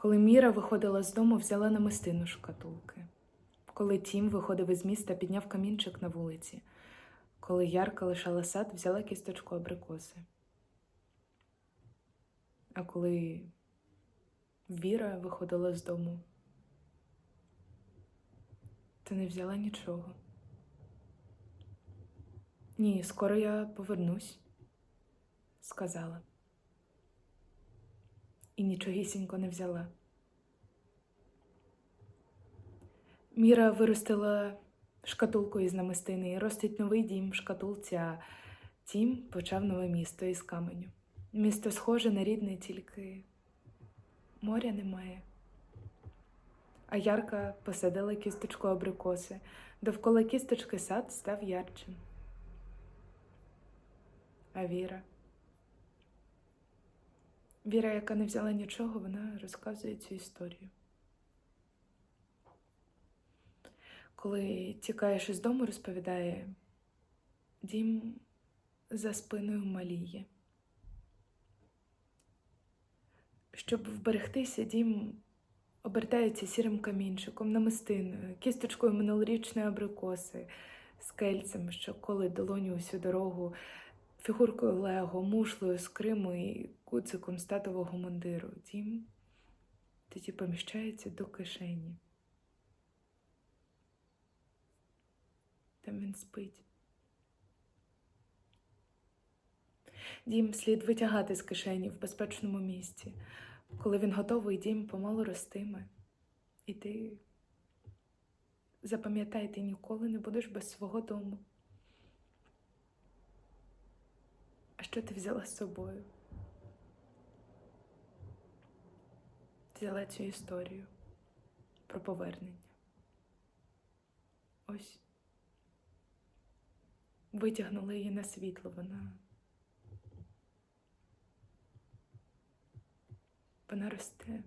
Коли Міра виходила з дому, взяла намистину шкатулки. Коли Тім виходив із міста, підняв камінчик на вулиці. Коли Ярка лишала сад, взяла кісточку абрикоси. А коли Віра виходила з дому, то не взяла нічого. Ні, скоро я повернусь, сказала. І нічогісінько не взяла. Міра виростила шкатулку із намистини ростить новий дім в шкатулці, а тім почав нове місто із каменю. Місто схоже на рідне, тільки моря немає. А Ярка посадила кісточку абрикоси. Довкола кісточки сад став ярчим. А Віра. Віра, яка не взяла нічого, вона розказує цю історію. Коли тікаєш із дому, розповідає, дім за спиною маліє. Щоб вберегтися, дім обертається сірим камінчиком, намистиною, кісточкою минулорічної абрикоси, скельцем, що коли долоню усю дорогу, фігуркою Лего, мушлею з Криму і куциком статового мундиру. Дім тоді поміщається до кишені. Там він спить. Дім слід витягати з кишені в безпечному місці. Коли він готовий, дім помалу ростиме. І ти запам'ятай, ти ніколи не будеш без свого дому. А що ти взяла з собою? Взяла цю історію про повернення. Ось витягнула її на світло. Вона. Вона росте.